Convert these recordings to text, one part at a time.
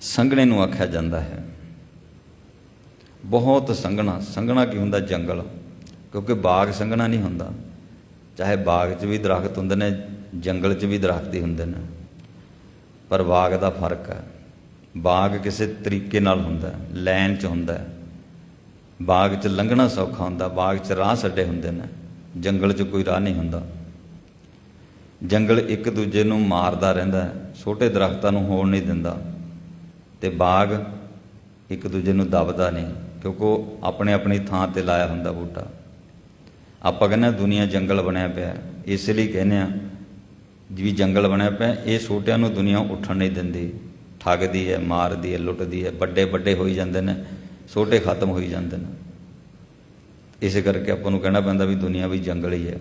ਸੰਘਣੇ ਨੂੰ ਆਖਿਆ ਜਾਂਦਾ ਹੈ। ਬਹੁਤ ਸੰਘਣਾ ਸੰਘਣਾ ਕੀ ਹੁੰਦਾ ਜੰਗਲ? ਕਿਉਂਕਿ ਬਾਗ ਸੰਘਣਾ ਨਹੀਂ ਹੁੰਦਾ। ਚਾਹੇ ਬਾਗ 'ਚ ਵੀ ਦਰਖਤ ਹੁੰਦੇ ਨੇ ਜੰਗਲ 'ਚ ਵੀ ਦਰਖਤ ਹੀ ਹੁੰਦੇ ਨੇ। ਪਰ ਬਾਗ ਦਾ ਫ਼ਰਕ ਹੈ। ਬਾਗ ਕਿਸੇ ਤਰੀਕੇ ਨਾਲ ਹੁੰਦਾ ਹੈ, ਲਾਈਨ 'ਚ ਹੁੰਦਾ ਬਾਗ 'ਚ ਲੰਘਣਾ ਸੌਖਾ ਹੁੰਦਾ ਬਾਗ 'ਚ ਰਾਹ ਛੱਡੇ ਹੁੰਦੇ ਨੇ। ਜੰਗਲ 'ਚ ਕੋਈ ਰਾਹ ਨਹੀਂ ਹੁੰਦਾ। ਜੰਗਲ ਇੱਕ ਦੂਜੇ ਨੂੰ ਮਾਰਦਾ ਰਹਿੰਦਾ ਛੋਟੇ ਦਰਖਤਾਂ ਨੂੰ ਹੋਣ ਨਹੀਂ ਦਿੰਦਾ। ਤੇ ਬਾਗ ਇੱਕ ਦੂਜੇ ਨੂੰ ਦਬਦਾ ਨਹੀਂ, ਕਿਉਂਕਿ ਉਹ ਆਪਣੇ ਆਪਣੀ ਥਾਂ ਤੇ ਲਾਇਆ ਹੁੰਦਾ ਬੂਟਾ। ਆਪਾਂ ਕਹਿੰਦੇ ਹਾਂ ਦੁਨੀਆ ਜੰਗਲ ਬਣਿਆ ਪਿਆ ਇਸ ਲਈ ਕਹਿੰਦੇ ਆ ਵੀ ਜੰਗਲ ਬਣਿਆ ਪਿਆ ਇਹ ਛੋਟਿਆਂ ਨੂੰ ਦੁਨੀਆ ਉੱਠਣ ਨਹੀਂ ਦਿੰਦੀ। ਠੱਗਦੀ ਹੈ, ਮਾਰਦੀ ਹੈ, ਲੁੱਟਦੀ ਹੈ ਵੱਡੇ ਵੱਡੇ ਹੋਈ ਜਾਂਦੇ ਨੇ, ਛੋਟੇ ਖਤਮ ਹੋਈ ਜਾਂਦੇ ਨੇ। ਇਸੇ ਕਰਕੇ ਆਪਾਂ ਨੂੰ ਕਹਿਣਾ ਪੈਂਦਾ ਵੀ ਦੁਨੀਆ ਵੀ ਜੰਗਲ ਹੀ। ਹੈ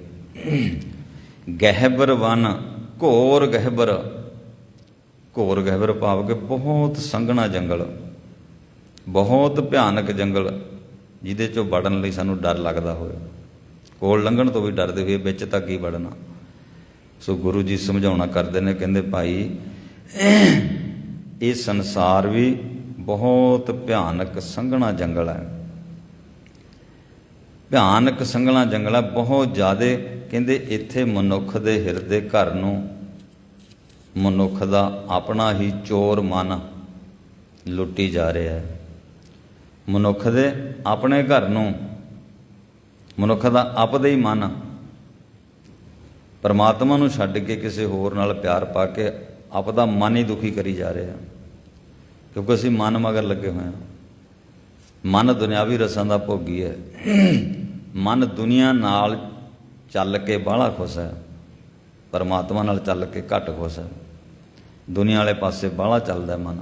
ਗਹਿਬਰ ਵਨ ਘੋਰ ਗਹਿਬਰ ਘੋਰ ਗਹਿਬਰ ਭਾਵ ਕਿ ਬਹੁਤ ਸੰਘਣਾ ਜੰਗਲ, ਬਹੁਤ ਭਿਆਨਕ ਜੰਗਲ, ਜਿਹਦੇ ਚੋਂ ਵੜਨ ਲਈ ਸਾਨੂੰ ਡਰ ਲੱਗਦਾ ਹੋਵੇ। ਕੋਲ ਲੰਘਣ ਤੋਂ ਵੀ ਡਰਦੇ ਹੋਏ ਵਿੱਚ ਤੱਕ ਹੀ ਵੜਨਾ। ਸੋ ਗੁਰੂ ਜੀ ਸਮਝਾਉਣਾ ਕਰਦੇ ਨੇ, ਕਹਿੰਦੇ ਭਾਈ, ਇਹ ਸੰਸਾਰ ਵੀ ਬਹੁਤ ਭਿਆਨਕ ਸੰਘਣਾ ਜੰਗਲ ਹੈ। ਭਿਆਨਕ ਸੰਘਣਾ ਜੰਗਲ ਹੈ, ਬਹੁਤ ਜ਼ਿਆਦੇ, ਕਹਿੰਦੇ ਇੱਥੇ ਮਨੁੱਖ ਦੇ ਹਿਰਦੇ ਘਰ ਨੂੰ ਮਨੁੱਖ ਦਾ ਆਪਣਾ ਹੀ ਚੋਰ ਮਨ ਲੁੱਟੀ ਜਾ ਰਿਹਾ ਹੈ। ਮਨੁੱਖ ਦੇ ਆਪਣੇ ਘਰ ਨੂੰ ਮਨੁੱਖ ਦਾ ਆਪਦਾ ਹੀ ਮਨ ਪਰਮਾਤਮਾ ਨੂੰ ਛੱਡ ਕੇ ਕਿਸੇ ਹੋਰ ਨਾਲ ਪਿਆਰ ਪਾ ਕੇ ਆਪਦਾ ਮਨ ਹੀ ਦੁਖੀ ਕਰੀ ਜਾ ਰਿਹਾ ਕਿਉਂਕਿ ਅਸੀਂ ਮਨ ਮਗਰ ਲੱਗੇ ਹੋਏ ਹਾਂ। ਮਨ ਦੁਨਿਆਵੀ ਰਸਾਂ ਦਾ ਭੋਗੀ ਹੈ। ਮਨ ਦੁਨੀਆ ਨਾਲ ਚੱਲ ਕੇ ਬਾਹਲਾ ਖੁਸ਼ ਹੈ। ਪਰਮਾਤਮਾ ਨਾਲ ਚੱਲ ਕੇ ਘੱਟ ਖੁਸ਼ ਹੈ। ਦੁਨੀਆ ਵਾਲੇ ਪਾਸੇ ਬਾਹਲਾ ਚੱਲਦਾ ਮਨ।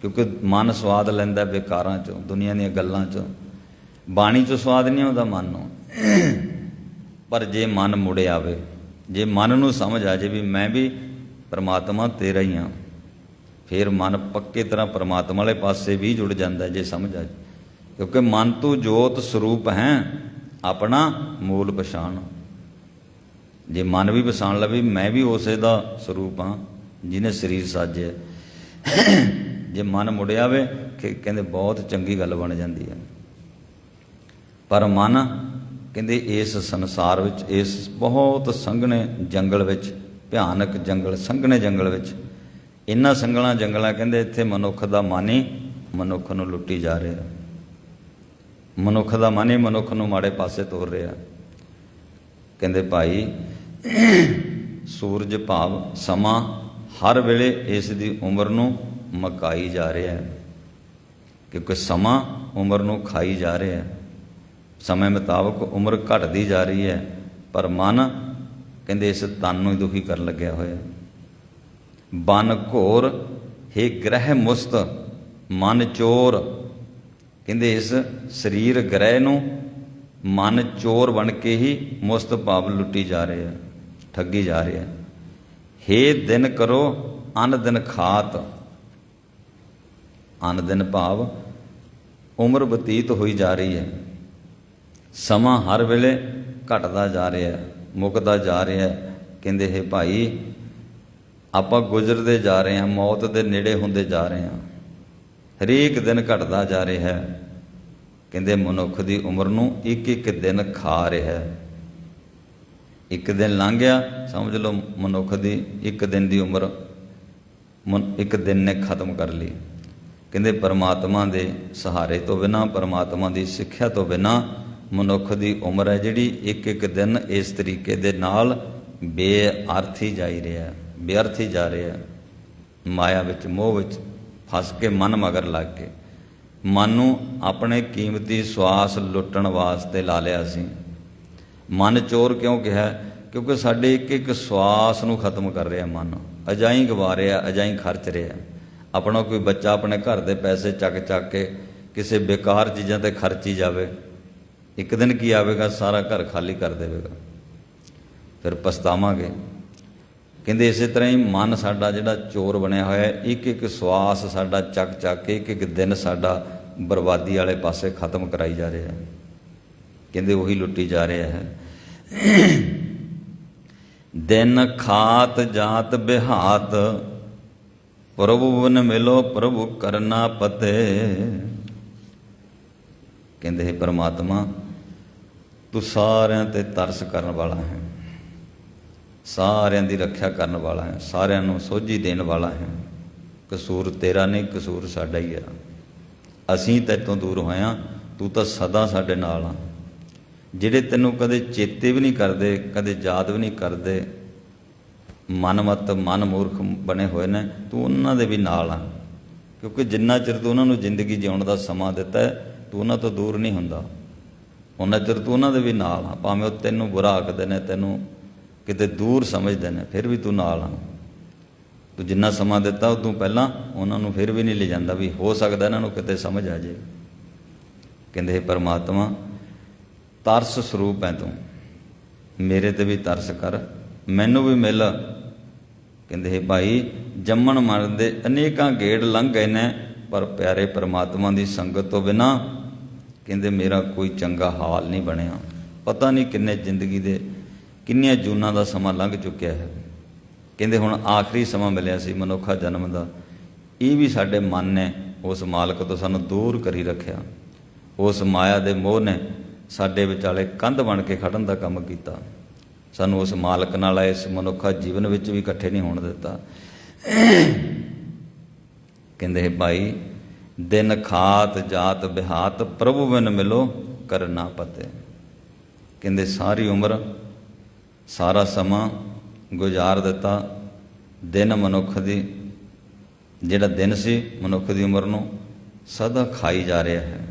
ਕਿਉਂਕਿ ਮਨ ਸਵਾਦ ਲੈਂਦਾ ਬੇਕਾਰਾਂ ਚੋਂ, ਦੁਨੀਆ ਦੀਆਂ ਗੱਲਾਂ ਚੋਂ। ਬਾਣੀ ਚੋਂ ਸਵਾਦ ਨਹੀਂ ਆਉਂਦਾ ਮਨ ਨੂੰ। ਪਰ ਜੇ ਮਨ ਮੁੜ ਆਵੇ, ਜੇ ਮਨ ਨੂੰ ਸਮਝ ਆ ਜੇ ਵੀ ਮੈਂ ਵੀ ਪਰਮਾਤਮਾ ਤੇਰਾ ਹੀ ਹਾਂ, ਫਿਰ ਮਨ ਪੱਕੇ ਤਰ੍ਹਾਂ ਪਰਮਾਤਮਾ ਵਾਲੇ ਪਾਸੇ ਵੀ ਜੁੜ ਜਾਂਦਾ ਜੇ ਸਮਝ ਆ ਕਿਉਂਕਿ ਮਨ ਤੂੰ ਜੋਤ ਸਰੂਪ ਹੈ ਆਪਣਾ ਮੂਲ ਪਛਾਣ। ਜੇ ਮਨ ਵੀ ਪਛਾਣ ਲਵੇ ਮੈਂ ਵੀ ਉਸੇ ਦਾ ਸਰੂਪ ਹਾਂ, ਜਿਹਨੇ ਸਰੀਰ ਸਾਜਿਆ। ਜੇ ਮਨ ਮੁੜਿਆ ਆਵੇ, ਕਿ ਕਹਿੰਦੇ ਬਹੁਤ ਚੰਗੀ ਗੱਲ ਬਣ ਜਾਂਦੀ ਹੈ। ਪਰ ਮਨ ਕਹਿੰਦੇ ਇਸ ਸੰਸਾਰ ਵਿੱਚ, ਇਸ ਬਹੁਤ ਸੰਘਣੇ ਜੰਗਲ ਵਿੱਚ, ਭਿਆਨਕ ਜੰਗਲ, ਸੰਘਣੇ ਜੰਗਲ ਵਿੱਚ, ਇੰਨਾ ਸੰਘਣਾ ਜੰਗਲਾਂ ਕਹਿੰਦੇ ਇੱਥੇ ਮਨੁੱਖ ਦਾ ਮਨ ਹੀ ਮਨੁੱਖ ਨੂੰ ਲੁੱਟੀ ਜਾ ਰਿਹਾ ਮਨੁੱਖ ਦਾ ਮਨ ਹੀ ਮਨੁੱਖ ਨੂੰ ਮਾੜੇ ਪਾਸੇ ਤੋਰ ਰਿਹਾ ਕਹਿੰਦੇ ਭਾਈ ਸੂਰਜ ਭਾਵ ਸਮਾਂ ਹਰ ਵੇਲੇ ਇਸ ਦੀ ਉਮਰ ਨੂੰ ਮਕਾਈ ਜਾ ਰਿਹਾ ਹੈ। ਕਿਉਂਕਿ ਸਮਾਂ ਉਮਰ ਨੂੰ ਖਾਈ ਜਾ ਰਿਹਾ ਹੈ। ਸਮੇਂ ਮੁਤਾਬਕ ਉਮਰ ਘਟਦੀ ਜਾ ਰਹੀ ਹੈ, ਪਰ ਮਨ ਕਹਿੰਦੇ ਇਸ ਤਨ ਨੂੰ ਹੀ ਦੁਖੀ ਕਰਨ ਲੱਗਿਆ ਹੋਇਆ ਬਨ ਘੋਰ, ਹੈ ਗ੍ਰਹਿ ਮੁਸਤ, ਮਨ ਚੋਰ, ਕਹਿੰਦੇ ਇਸ ਸਰੀਰ ਗ੍ਰਹਿ ਨੂੰ ਮਨ ਚੋਰ ਬਣ ਕੇ ਹੀ ਮੁਸਤ ਭਾਵ ਲੁੱਟੀ ਜਾ ਰਿਹਾ ਹੈ। ਠੱਗੀ ਜਾ ਰਿਹਾ ਹੇ। ਦਿਨ ਕਰੋ, ਅਨ ਦਿਨ ਖਾਤ। ਅਨ ਦਿਨ ਭਾਵ ਉਮਰ ਬਤੀਤ ਹੋਈ ਜਾ ਰਹੀ ਹੈ। ਸਮਾਂ ਹਰ ਵੇਲੇ ਘਟਦਾ ਜਾ ਰਿਹਾ ਹੈ, ਮੁੱਕਦਾ ਜਾ ਰਿਹਾ ਹੈ। ਕਹਿੰਦੇ, ਹੈ ਭਾਈ, ਆਪਾਂ ਗੁਜ਼ਰਦੇ ਜਾ ਰਹੇ ਹਾਂ, ਮੌਤ ਦੇ ਨੇੜੇ ਹੁੰਦੇ ਜਾ ਰਹੇ ਹਾਂ। ਹਰੇਕ ਦਿਨ ਘਟਦਾ ਜਾ ਰਿਹਾ ਹੈ। ਕਹਿੰਦੇ, ਮਨੁੱਖ ਦੀ ਉਮਰ ਨੂੰ ਇੱਕ ਇੱਕ ਦਿਨ ਖਾ ਰਿਹਾ ਹੈ। ਇੱਕ ਦਿਨ ਲੰਘ ਗਿਆ ਸਮਝ ਲਓ ਮਨੁੱਖ ਦੀ ਇੱਕ ਦਿਨ ਦੀ ਉਮਰ, ਮਨ- ਇੱਕ ਦਿਨ ਨੇ ਖਤਮ ਕਰ ਲਈ। ਕਹਿੰਦੇ ਪਰਮਾਤਮਾ ਦੇ ਸਹਾਰੇ ਤੋਂ ਬਿਨਾ, ਪਰਮਾਤਮਾ ਦੀ ਸਿੱਖਿਆ ਤੋਂ ਬਿਨਾ ਮਨੁੱਖ ਦੀ ਉਮਰ ਹੈ ਜਿਹੜੀ ਇੱਕ ਇੱਕ ਦਿਨ ਇਸ ਤਰੀਕੇ ਦੇ ਨਾਲ ਬੇਅਰਥੀ ਜਾਈ ਰਿਹਾ ਬੇਅਰਥੀ ਜਾ ਰਿਹਾ ਮਾਇਆ ਵਿੱਚ, ਮੋਹ ਵਿੱਚ ਫਸ ਕੇ ਮਨ ਮਗਰ ਲੱਗ ਕੇ। ਮਨ ਨੂੰ ਆਪਣੇ ਕੀਮਤੀ ਸਵਾਸ ਲੁੱਟਣ ਵਾਸਤੇ ਲਾ ਲਿਆ ਸੀ। ਮਨ ਚੋਰ ਕਿਉਂ ਕਿਹਾ? ਕਿਉਂਕਿ ਸਾਡੇ ਇੱਕ ਇੱਕ ਸਵਾਸ ਨੂੰ ਖਤਮ ਕਰ ਰਿਹਾ ਮਨ। ਅਜਾਈ ਗਵਾ ਰਿਹਾ, ਅਜਾਈ ਖਰਚ ਰਿਹਾ। ਆਪਣਾ ਕੋਈ ਬੱਚਾ ਆਪਣੇ ਘਰ ਦੇ ਪੈਸੇ ਚੱਕ ਚੱਕ ਕੇ ਕਿਸੇ ਬੇਕਾਰ ਚੀਜ਼ਾਂ ਤੇ ਖਰਚੀ ਜਾਵੇ। ਇੱਕ ਦਿਨ ਕੀ ਆਵੇਗਾ? ਸਾਰਾ ਘਰ ਖਾਲੀ ਕਰ ਦੇਵੇਗਾ। ਫਿਰ ਪਛਤਾਵਾਂਗੇ। ਕਹਿੰਦੇ ਇਸੇ ਤਰ੍ਹਾਂ ਹੀ ਮਨ ਸਾਡਾ ਜਿਹੜਾ ਚੋਰ ਬਣਿਆ ਹੋਇਆ ਹੈ ਇੱਕ ਇੱਕ ਸਵਾਸ ਸਾਡਾ ਚੱਕ ਚੱਕ ਕੇ ਇੱਕ ਇੱਕ ਦਿਨ ਸਾਡਾ ਬਰਬਾਦੀ ਵਾਲੇ ਪਾਸੇ ਖਤਮ ਕਰਾਈ ਜਾ ਰਿਹਾ। ਹੈ ਕਹਿੰਦੇ ਉਹੀ ਲੁੱਟੀ ਜਾ ਰਿਹਾ ਹੈ। ਦਿਨ ਖਾਤ ਜਾਤ ਬਿਹਾਤ, ਪ੍ਰਭੂ ਬਨ ਮਿਲੋ ਪ੍ਰਭੂ ਕਰਨਾ ਪਤੇ। ਕਹਿੰਦੇ ਹੈ ਪਰਮਾਤਮਾ, ਤੂੰ ਸਾਰਿਆਂ ਤੇ ਤਰਸ ਕਰਨ ਵਾਲਾ ਹੈ। ਸਾਰਿਆਂ ਦੀ ਰੱਖਿਆ ਕਰਨ ਵਾਲਾ ਹੈ, ਸਾਰਿਆਂ ਨੂੰ ਸੋਝੀ ਦੇਣ ਵਾਲਾ ਹੈ। ਕਸੂਰ ਤੇਰਾ ਨਹੀਂ, ਕਸੂਰ ਸਾਡਾ ਹੀ ਆ। ਅਸੀਂ ਤੇਤੋਂ ਦੂਰ ਹੋਇਆ ਤੂੰ ਤਾਂ ਸਦਾ ਸਾਡੇ ਨਾਲ ਆ। ਜਿਹੜੇ ਤੈਨੂੰ ਕਦੇ ਚੇਤੇ ਵੀ ਨਹੀਂ ਕਰਦੇ, ਕਦੇ ਯਾਦ ਵੀ ਨਹੀਂ ਕਰਦੇ, ਮਨਮਤ, ਮਨ ਮੂਰਖ ਬਣੇ ਹੋਏ ਨੇ, ਤੂੰ ਉਹਨਾਂ ਦੇ ਵੀ ਨਾਲ ਆ। ਕਿਉਂਕਿ ਜਿੰਨਾ ਚਿਰ ਤੂੰ ਉਹਨਾਂ ਨੂੰ ਜ਼ਿੰਦਗੀ ਜਿਉਣ ਦਾ ਸਮਾਂ ਦਿੱਤਾ ਤੂੰ ਉਹਨਾਂ ਤੋਂ ਦੂਰ ਨਹੀਂ ਹੁੰਦਾ। ਉਹਨਾਂ ਚਿਰ ਤੂੰ ਉਹਨਾਂ ਦੇ ਵੀ ਨਾਲ ਆ। ਭਾਵੇਂ ਉਹ ਤੈਨੂੰ ਬੁਰਾ ਆਖਦੇ ਨੇ, ਤੈਨੂੰ ਕਿਤੇ ਦੂਰ ਸਮਝਦੇ ਨੇ, ਫਿਰ ਵੀ ਤੂੰ ਨਾਲ ਆ। ਤੂੰ ਜਿੰਨਾ ਸਮਾਂ ਦਿੱਤਾ, ਉਹ ਉਦੋਂ ਪਹਿਲਾਂ ਉਹਨਾਂ ਨੂੰ ਫਿਰ ਵੀ ਨਹੀਂ ਲੈ ਜਾਂਦਾ ਵੀ ਹੋ ਸਕਦਾ ਇਹਨਾਂ ਨੂੰ ਕਿਤੇ ਸਮਝ ਆ ਜੇ। ਕਹਿੰਦੇ, ਹੈ ਪਰਮਾਤਮਾ ਤਰਸ ਸਰੂਪ ਹੈ ਤੂੰ। ਮੇਰੇ ਤੇ ਵੀ ਤਰਸ ਕਰ। ਮੈਨੂੰ ਵੀ ਮਿਲ। ਕਹਿੰਦੇ, ਹੈ ਭਾਈ, ਜੰਮਣ ਮਰਨ ਦੇ ਅਨੇਕਾਂ ਗੇੜ ਲੰਘ ਗਏ ਨੇ, ਪਰ ਪਿਆਰੇ ਪਰਮਾਤਮਾ ਦੀ ਸੰਗਤ ਤੋਂ ਬਿਨਾ ਕਹਿੰਦੇ, ਮੇਰਾ ਕੋਈ ਚੰਗਾ ਹਾਲ ਨਹੀਂ ਬਣਿਆ। ਪਤਾ ਨਹੀਂ ਕਿੰਨੇ ਜ਼ਿੰਦਗੀ ਦੇ, ਕਿੰਨੀਆਂ ਜੂਨਾਂ ਦਾ ਸਮਾਂ ਲੰਘ ਚੁੱਕਿਆ ਹੈ। ਕਹਿੰਦੇ, ਹੁਣ ਆਖਰੀ ਸਮਾਂ ਮਿਲਿਆ ਸੀ ਮਨੁੱਖਾ ਜਨਮ ਦਾ। ਇਹ ਵੀ ਸਾਡੇ ਮਨ ਨੇ ਉਸ ਮਾਲਕ ਤੋਂ ਸਾਨੂੰ ਦੂਰ ਕਰੀ ਰੱਖਿਆ। ਉਸ ਮਾਇਆ ਦੇ ਮੋਹ ਨੇ ਸਾਡੇ ਵਿਚਾਲੇ ਕੰਧ ਬਣ ਕੇ ਖੜਨ ਦਾ ਕੰਮ ਕੀਤਾ। ਸਾਨੂੰ ਉਸ ਮਾਲਕ ਨਾਲ ਇਸ ਮਨੁੱਖਾ ਜੀਵਨ ਵਿੱਚ ਵੀ ਇਕੱਠੇ ਨਹੀਂ ਹੋਣ ਦਿੱਤਾ। ਕਹਿੰਦੇ, ਭਾਈ, ਦਿਨ ਖਾਤ ਜਾਤ ਬਿਹਾਤ ਪ੍ਰਭੂ ਬਿਨ ਮਿਲੋ ਕਰਨਾ ਪਤੇ। ਕਹਿੰਦੇ, ਸਾਰੀ ਉਮਰ, ਸਾਰਾ ਸਮਾਂ ਗੁਜ਼ਾਰ ਦਿੱਤਾ ਦਿਨ ਮਨੁੱਖ ਦੀ, ਜਿਹੜਾ ਦਿਨ ਸੀ ਮਨੁੱਖ ਦੀ ਉਮਰ ਨੂੰ ਸਦਾ ਖਾਈ ਜਾ ਰਿਹਾ ਹੈ।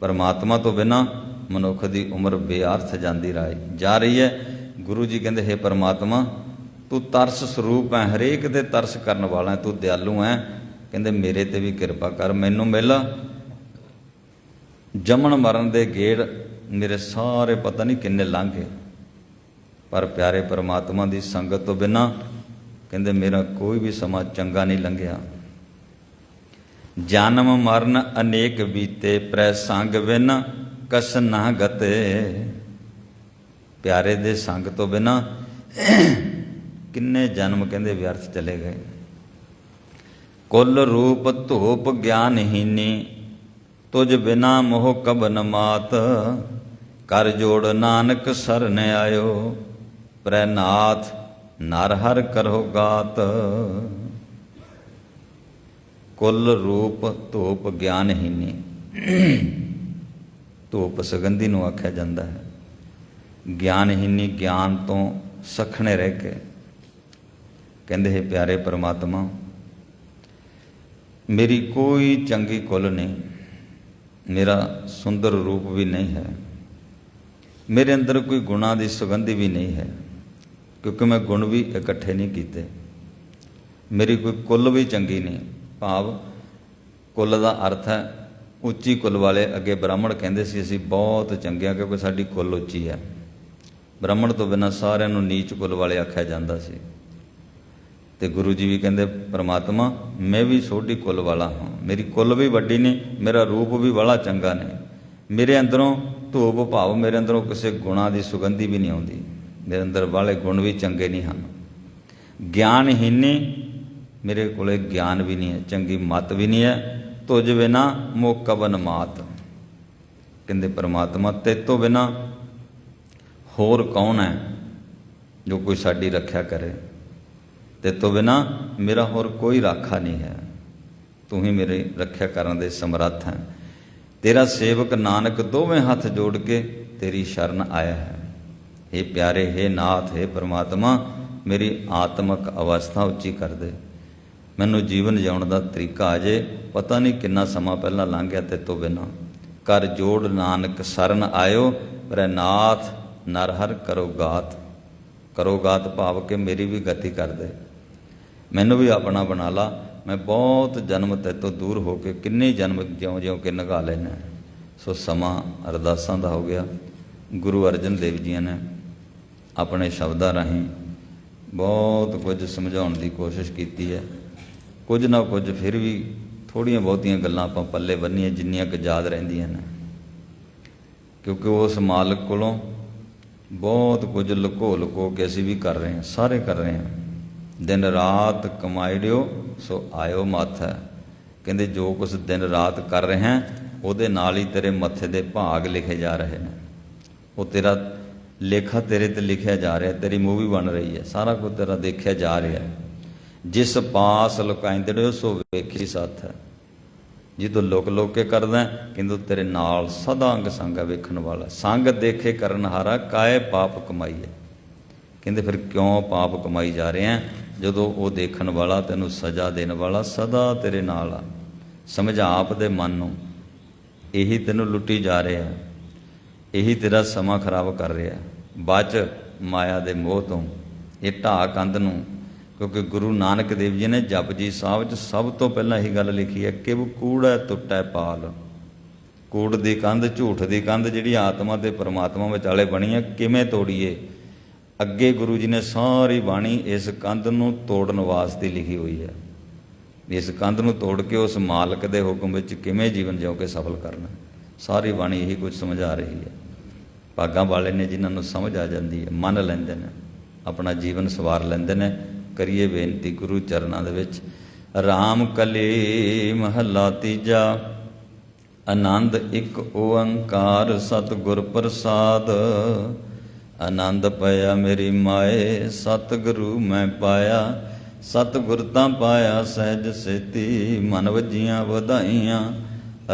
ਪਰਮਾਤਮਾ ਤੋਂ ਬਿਨਾ ਮਨੁੱਖ ਦੀ ਉਮਰ ਬੇਅਰਥ ਜਾਂਦੀ ਰਾਈ ਜਾ ਰਹੀ ਹੈ, ਗੁਰੂ ਜੀ ਕਹਿੰਦੇ, ਹੈ ਪਰਮਾਤਮਾ, ਤੂੰ ਤਰਸ ਸਰੂਪ ਹੈ ਹਰੇਕ ਤੇ ਤਰਸ ਕਰਨ ਵਾਲਾ ਤੂੰ ਦਿਆਲੂ ਹੈ ਕਹਿੰਦੇ, ਮੇਰੇ ਤੇ ਵੀ ਕਿਰਪਾ ਕਰ, ਮੈਨੂੰ ਮਿਲ। ਜਮਣ ਮਰਨ ਦੇ ਗੇੜ ਮੇਰੇ ਸਾਰੇ ਪਤਾ ਨਹੀਂ ਕਿੰਨੇ ਲੰਘੇ ਪਰ ਪਿਆਰੇ ਪਰਮਾਤਮਾ ਦੀ ਸੰਗਤ ਤੋਂ ਬਿਨਾ, ਕਹਿੰਦੇ, ਮੇਰਾ ਕੋਈ ਵੀ ਸਮਾਂ ਚੰਗਾ ਨਹੀਂ ਲੰਘਿਆ। ਜਨਮ ਮਰਨ ਅਨੇਕ ਬੀਤੇ, ਪ੍ਰੈ ਸੰਗ ਬਿਨ ਕਸ ਨਾ ਗਤੇ। ਪਿਆਰੇ ਦੇ ਸੰਗ ਤੋਂ ਬਿਨਾ ਕਿੰਨੇ ਜਨਮ ਕਹਿੰਦੇ ਵਿਅਰਥ ਚਲੇ ਗਏ। ਕੁੱਲ ਰੂਪ ਧੂਪ ਗਿਆਨਹੀਨੀ ਤੁਝ ਬਿਨਾ ਮੋਹ ਕਬ ਨ ਮਾਤ। ਕਰ ਜੋੜ ਨਾਨਕ ਸਰਨ ਆਇਓ ਪ੍ਰੈਨਾਥ ਨਰ ਹਰ ਕਰੋ ਗਾਤ। ਕੁੱਲ ਰੂਪ ਧੂਪ ਗਿਆਨਹੀਨੀ ਧੂਪ ਸੁਗੰਧੀ ਨੂੰ ਆਖਿਆ ਜਾਂਦਾ ਹੈ। ਗਿਆਨਹੀਨੀ ਗਿਆਨ ਤੋਂ ਸਖਣੇ ਰਹਿ ਕੇ ਕਹਿੰਦੇ ਹੈ, ਪਿਆਰੇ ਪ੍ਰਮਾਤਮਾ, ਮੇਰੀ ਕੋਈ ਚੰਗੀ ਕੁੱਲ ਨਹੀਂ, ਮੇਰਾ ਸੁੰਦਰ ਰੂਪ ਵੀ ਨਹੀਂ ਹੈ, ਮੇਰੇ ਅੰਦਰ ਕੋਈ ਗੁਣਾ ਦੀ ਸੁਗੰਧੀ ਵੀ ਨਹੀਂ ਹੈ, ਕਿਉਂਕਿ ਮੈਂ ਗੁਣ ਵੀ ਇਕੱਠੇ ਨਹੀਂ ਕੀਤੇ। ਮੇਰੀ ਕੋਈ ਕੁੱਲ ਵੀ ਚੰਗੀ ਨਹੀਂ, ਭਾਵ ਕੁੱਲ ਦਾ ਅਰਥ ਹੈ ਉੱਚੀ ਕੁੱਲ ਵਾਲੇ ਅੱਗੇ ਬ੍ਰਾਹਮਣ ਕਹਿੰਦੇ ਸੀ, ਅਸੀਂ ਬਹੁਤ ਚੰਗੇ ਹਾਂ ਕਿਉਂਕਿ ਸਾਡੀ ਕੁੱਲ ਉੱਚੀ ਹੈ। ਬ੍ਰਾਹਮਣ ਤੋਂ ਬਿਨਾਂ ਸਾਰਿਆਂ ਨੂੰ ਨੀਚ ਕੁੱਲ ਵਾਲੇ ਆਖਿਆ ਜਾਂਦਾ ਸੀ। ਤੇ ਗੁਰੂ ਜੀ ਵੀ ਕਹਿੰਦੇ, ਪ੍ਰਮਾਤਮਾ, ਮੈਂ ਵੀ ਛੋਟੀ ਕੁੱਲ ਵਾਲਾ ਹਾਂ। ਮੇਰੀ ਕੁੱਲ ਵੀ ਵੱਡੀ ਨਹੀਂ ਮੇਰਾ ਰੂਪ ਵੀ ਬੜਾ ਚੰਗਾ ਨੇ। ਮੇਰੇ ਅੰਦਰੋਂ ਧੂਪ ਭਾਵ, ਮੇਰੇ ਅੰਦਰੋਂ ਕਿਸੇ ਗੁਣਾ ਦੀ ਸੁਗੰਧੀ ਵੀ ਨਹੀਂ ਆਉਂਦੀ। ਮੇਰੇ ਅੰਦਰ ਵਾਲੇ ਗੁਣ ਵੀ ਚੰਗੇ ਨਹੀਂ ਹਨ। ਗਿਆਨਹੀਨੇ ਮੇਰੇ ਕੋਲੇ ਗਿਆਨ ਵੀ ਨਹੀਂ ਹੈ, ਚੰਗੀ ਮਤ ਵੀ ਨਹੀਂ ਹੈ ਤੁਝ ਬਿਨਾ ਮੋਕਬਨ ਮਾਤ ਕਹਿੰਦੇ ਪ੍ਰਮਾਤਮਾ ਤੇ ਤੋਂ ਬਿਨਾ ਹੋਰ ਕੌਣ ਹੈ ਜੋ ਕੋਈ ਸਾਡੀ ਰੱਖਿਆ ਕਰੇ ਤੇ ਤੋਂ ਬਿਨਾ ਮੇਰਾ ਹੋਰ ਕੋਈ ਰਾਖਾ ਨਹੀਂ ਹੈ ਤੂੰ ਹੀ ਮੇਰੀ ਰੱਖਿਆ ਕਰਨ ਦੇ ਸਮਰੱਥ ਹੈ ਤੇਰਾ ਸੇਵਕ ਨਾਨਕ ਦੋਵੇਂ ਹੱਥ ਜੋੜ ਕੇ ਤੇਰੀ ਸ਼ਰਨ ਆਇਆ ਹੈ हे ਪਿਆਰੇ हे ਨਾਥ हे ਪ੍ਰਮਾਤਮਾ ਮੇਰੀ ਆਤਮਿਕ ਅਵਸਥਾ ਉੱਚੀ ਕਰ ਦੇ ਮੈਨੂੰ ਜੀਵਨ ਜਿਉਣ ਦਾ ਤਰੀਕਾ ਆ ਜੇ, ਪਤਾ ਨਹੀਂ ਕਿੰਨਾ ਸਮਾਂ ਪਹਿਲਾਂ ਲੰਘ ਗਿਆ ਤੇ ਤੋਂ ਬਿਨਾ। ਕਰ ਜੋੜ ਨਾਨਕ ਸਰਨ ਆਇਓ ਪਰ ਨਾਥ ਨਰ ਹਰ ਕਰੋ ਗਾਤ। ਕਰੋ ਗਾਤ ਭਾਵ ਕਿ ਮੇਰੀ ਵੀ ਗਤੀ ਕਰ ਦੇ। ਮੈਨੂੰ ਵੀ ਆਪਣਾ ਬਣਾ ਲਾ। ਮੈਂ ਬਹੁਤ ਜਨਮ ਤੇ ਤੋਂ ਦੂਰ ਹੋ ਕੇ ਕਿੰਨੇ ਜਨਮ ਜਿਉਂ ਜਿਉਂ ਕੇ ਨਗਾ ਲੈਣਾ ਸੋ ਸਮਾਂ ਅਰਦਾਸਾਂ ਦਾ ਹੋ ਗਿਆ। ਗੁਰੂ ਅਰਜਨ ਦੇਵ ਜੀ ਨੇ ਆਪਣੇ ਸ਼ਬਦਾਂ ਰਾਹੀਂ ਬਹੁਤ ਕੁਝ ਸਮਝਾਉਣ ਦੀ ਕੋਸ਼ਿਸ਼ ਕੀਤੀ ਹੈ। ਕੁਝ ਨਾ ਕੁਝ ਫਿਰ ਵੀ ਥੋੜੀਆਂ ਬਹੁਤੀਆਂ ਗੱਲਾਂ ਆਪਾਂ ਪੱਲੇ ਬੰਨੀਆਂ, ਜਿੰਨੀਆਂ ਕੁ ਯਾਦ ਰਹਿੰਦੀਆਂ ਨੇ। ਕਿਉਂਕਿ ਉਸ ਮਾਲਕ ਕੋਲੋਂ ਬਹੁਤ ਕੁਝ ਲੁਕੋ ਲੁਕੋ ਕੇ ਅਸੀਂ ਵੀ ਕਰ ਰਹੇ ਹਾਂ, ਸਾਰੇ ਕਰ ਰਹੇ ਹਾਂ। ਦਿਨ ਰਾਤ ਕਮਾਈ ਕਮਾਈੜਿਓ ਸੋ ਆਇਓ ਮੱਥ ਕਹਿੰਦੇ ਜੋ ਕੁਛ ਦਿਨ ਰਾਤ ਕਰ ਰਹੇ ਹੈ, ਉਹਦੇ ਨਾਲ ਹੀ ਤੇਰੇ ਮੱਥੇ ਦੇ ਭਾਗ ਲਿਖੇ ਜਾ ਰਹੇ ਨੇ। ਉਹ ਤੇਰਾ ਲੇਖਾ ਤੇਰੇ ਤੇ ਲਿਖਿਆ ਜਾ ਰਿਹਾ, ਤੇਰੀ ਮੂਵੀ ਬਣ ਰਹੀ ਹੈ, ਸਾਰਾ ਕੁਝ ਤੇਰਾ ਦੇਖਿਆ ਜਾ ਰਿਹਾ ਹੈ। ਜਿਸ ਪਾਸ ਲੁਕਾਇੰਦੜਿਓ ਸੋ ਵੇਖੀ ਸਾਥ ਹੈ। ਜਦੋਂ ਲੋਕ ਲੋਕ ਕੇ ਕਰਦਾ ਹੈ, ਤੇਰੇ ਨਾਲ ਸਦਾ ਅੰਗ ਸੰਗ ਹੈ ਵੇਖਣ ਵਾਲਾ। ਸੰਗ ਦੇਖੇ ਕਰਨ ਹਾਰਾ ਕਾਏ ਪਾਪ ਕਮਾਈ ਹੈ? ਕਹਿੰਦੇ ਫਿਰ ਕਿਉਂ ਪਾਪ ਕਮਾਈ ਜਾ ਰਹੇ ਆ ਜਦੋਂ ਉਹ ਦੇਖਣ ਵਾਲਾ ਤੈਨੂੰ ਸਜ਼ਾ ਦੇਣ ਵਾਲਾ ਸਦਾ ਤੇਰੇ ਨਾਲ ਆ। ਸਮਝਾ ਆਪ ਦੇ ਮਨ ਨੂੰ ਇਹੀ ਤੈਨੂੰ ਲੁੱਟੀ ਜਾ ਰਿਹਾ ਇਹੀ ਤੇਰਾ ਸਮਾਂ ਖਰਾਬ ਕਰ ਰਿਹਾ ਬਚ ਮਾਇਆ ਦੇ ਮੋਹ ਤੋਂ ਇਹ ਢਾਹ ਕੰਧ ਨੂੰ ਕਿਉਂਕਿ ਗੁਰੂ ਨਾਨਕ ਦੇਵ ਜੀ ਨੇ ਜਪਜੀ ਸਾਹਿਬ 'ਚ ਸਭ ਤੋਂ ਪਹਿਲਾਂ ਇਹ ਗੱਲ ਲਿਖੀ ਹੈ ਕਿ ਉਹ ਕੂੜਾ ਟੁੱਟੈ ਪਾਲ। ਕੂੜ ਦੀ ਕੰਧ, ਝੂਠ ਦੀ ਕੰਧ ਜਿਹੜੀ ਆਤਮਾ ਤੇ ਪਰਮਾਤਮਾ ਵਿਚਾਲੇ ਬਣੀ ਹੈ, ਕਿਵੇਂ ਤੋੜੀਏ? ਅੱਗੇ ਗੁਰੂ ਜੀ ਨੇ ਸਾਰੀ ਬਾਣੀ ਇਸ ਕੰਧ ਨੂੰ ਤੋੜਨ ਵਾਸਤੇ ਲਿਖੀ ਹੋਈ ਹੈ। ਇਸ ਕੰਧ ਨੂੰ ਤੋੜ ਕੇ ਉਸ ਮਾਲਕ ਦੇ ਹੁਕਮ ਵਿੱਚ ਕਿਵੇਂ ਜੀਵਨ ਜਿਉ ਕੇ ਸਫਲ ਕਰਨਾ? ਸਾਰੀ ਬਾਣੀ ਇਹੀ ਕੁਝ ਸਮਝਾ ਰਹੀ ਹੈ। ਭਾਗਾਂ ਵਾਲੇ ਨੇ ਜਿਨ੍ਹਾਂ ਨੂੰ ਸਮਝ ਆ ਜਾਂਦੀ ਹੈ, ਮੰਨ ਲੈਂਦੇ ਨੇ, ਆਪਣਾ ਜੀਵਨ ਸਵਾਰ ਲੈਂਦੇ ਨੇ ਕਰੀਏ ਬੇਨਤੀ ਗੁਰੂ ਚਰਨਾਂ ਦੇ ਵਿੱਚ। RAM ਕਲੀ ਮਹੱਲਾ ਤੀਜਾ, ਆਨੰਦ ਇੱਕ ਓੰਕਾਰ ਸਤਿਗੁਰ ਪ੍ਰਸਾਦ। ਆਨੰਦ ਪਾਇਆ ਮੇਰੀ ਮਾਏ, ਸਤਿਗੁਰੂ ਮੈਂ ਪਾਇਆ। ਸਤਿਗੁਰ ਤਾਂ ਪਾਇਆ ਸਹਿਜ ਸੇਤੀ, ਮਨ ਵਜੀਆਂ ਵਧਾਈਆਂ।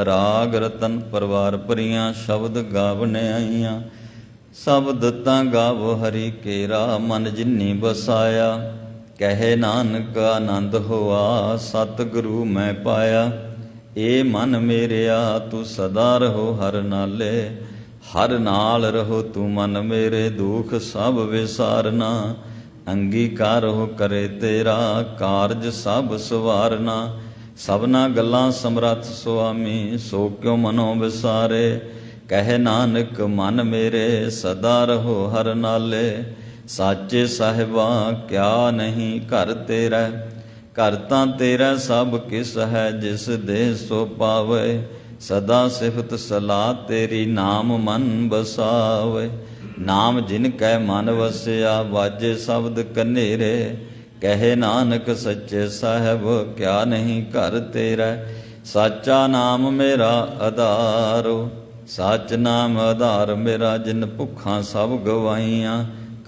ਰਾਗ ਰਤਨ ਪਰਵਾਰ ਭਰੀਆਂ, ਸ਼ਬਦ ਗਾਵਨੇ ਆਈਆਂ। ਸ਼ਬਦ ਤਾਂ ਗਾਵੋ ਹਰੀ ਕੇਰਾ, ਮਨ ਜਿਨੀ ਬਸਾਇਆ ਕਹੇ ਨਾਨਕ, ਆਨੰਦ ਹੋਆ, ਸਤਿਗੁਰੂ ਮੈਂ ਪਾਇਆ। ਏ ਮਨ ਮੇਰਿਆ, ਤੂੰ ਸਦਾ ਰਹੋ ਹਰ ਨਾਲੇ। ਹਰ ਨਾਲ ਰਹੋ ਤੂੰ ਮਨ ਮੇਰੇ, ਦੁਖ ਸਭ ਵਿਸਾਰਨਾ। ਅੰਗੀਕਾਰ ਹੋ ਕਰੇ ਤੇਰਾ, ਕਾਰਜ ਸਭ ਸਵਾਰਨਾ। ਸਭਨਾ ਗੱਲਾਂ ਸਮਰੱਥ ਸੁਆਮੀ, ਸੋ ਕਿਉ ਮਨੋ ਵਿਸਾਰੇ? ਕਹਿ ਨਾਨਕ, ਮਨ ਮੇਰੇ, ਸਦਾ ਰਹੋ ਹਰ ਨਾਲੇ। ਸਾਚੇ ਸਾਹਿਬਾ, ਕਿਆ ਨਹੀਂ ਘਰ ਤੇਰਾ? ਘਰ ਤਾਂ ਤੇਰਾ ਸਭ ਕਿਸ ਹੈ, ਜਿਸ ਦੇ ਸੋ ਪਾਵੇ। ਸਦਾ ਸਿਫਤ ਸਲਾਹ ਤੇਰੀ ਨਾਮ ਮਨ ਬਸਾਵੇ। ਨਾਮ ਜਿਨ ਕੈ ਮਨ ਵਸਿਆ, ਵਾਜੇ ਸ਼ਬਦ ਕਨੇਰੇ। ਕਹੇ ਨਾਨਕ ਸੱਚੇ ਸਾਹਿਬ, ਕਿਆ ਨਹੀਂ ਘਰ ਤੇਰਾ? ਸਾਚਾ ਨਾਮ ਮੇਰਾ ਆਧਾਰੋ ਸੱਚ ਨਾਮ ਆਧਾਰ ਮੇਰਾ, ਜਿਨ ਭੁੱਖਾਂ ਸਭ ਗਵਾਈਆਂ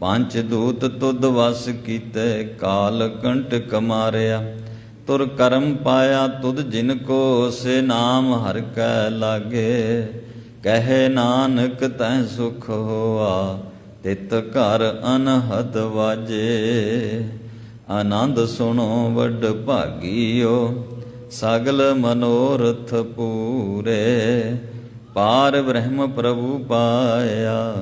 ਪੰਜ ਦੂਤ ਤੁਧ ਵਸ ਕੀਤੇ, ਕਾਲ ਕੰਟ ਕਮਾਰਿਆ। ਤੁਰ ਕਰਮ ਪਾਇਆ ਤੁਧ ਜਿਨ ਕੋ, ਸੇ ਨਾਮ ਹਰ ਕੈ ਲਾਗੇ। ਕਹੇ ਨਾਨਕ ਤੈ ਸੁਖ ਹੋਆ, ਤਿਤ ਘਰ ਅਨਹਦ ਵਾਜੇ। ਆਨੰਦ ਸੁਣੋ ਵੱਡ ਭਾਗੀਓ, ਸਗਲ ਮਨੋਰਥ ਪੂਰੇ। ਪਾਰ ਬ੍ਰਹਮ ਪ੍ਰਭੂ ਪਾਇਆ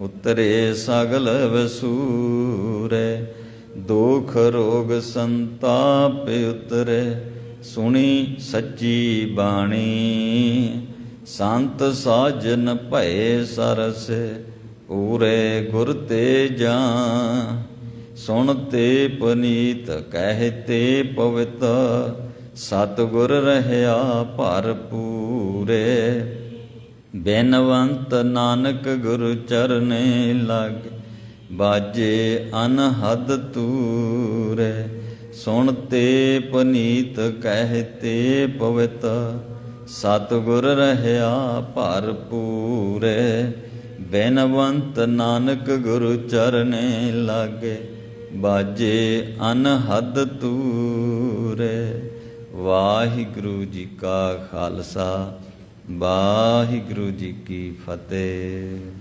ਉਤਰੇ ਸਗਲ ਵਸੂਰੇ, ਦੁਖ ਰੋਗ ਸੰਤਾਪ ਉਤਰੇ, ਸੁਣੀ ਸੱਚੀ ਬਾਣੀ। ਸੰਤ ਸਾਜਨ ਭਏ ਸਰਸ, ਪੂਰੇ ਗੁਰ ਤੇ ਜਾ ਸੁਣ ਤੇ ਪਨੀਤ, ਕਹਿ ਤੇ ਪਵਿੱਤ, ਸਤਿਗੁਰ ਰਹਿਆ ਭਰਪੂਰੇ। ਬੇਨਵੰਤ ਨਾਨਕ ਗੁਰੂ ਚਰਨੇ ਲਾਗੇ, ਬਾਜੇ ਅਨਹਦ ਤੂਰੇ ਸੁਣ ਤੇ ਪਨੀਤ ਕਹਿ ਤੇ ਪਵਿੱਤ, ਸਤਿਗੁਰ ਰਹਿਆ ਭਰਪੂਰੇ ਬੇਨਵੰਤ ਨਾਨਕ ਗੁਰੂ ਚਰਨੇ ਲਾਗੇ, ਬਾਜੇ ਅਨਹਦ ਤੂਰੇ ਵਾਹਿਗੁਰੂ ਜੀ ਕਾ ਖਾਲਸਾ। ਵਾਹਿਗੁਰੂ ਜੀ ਕੀ ਫਤਿਹ।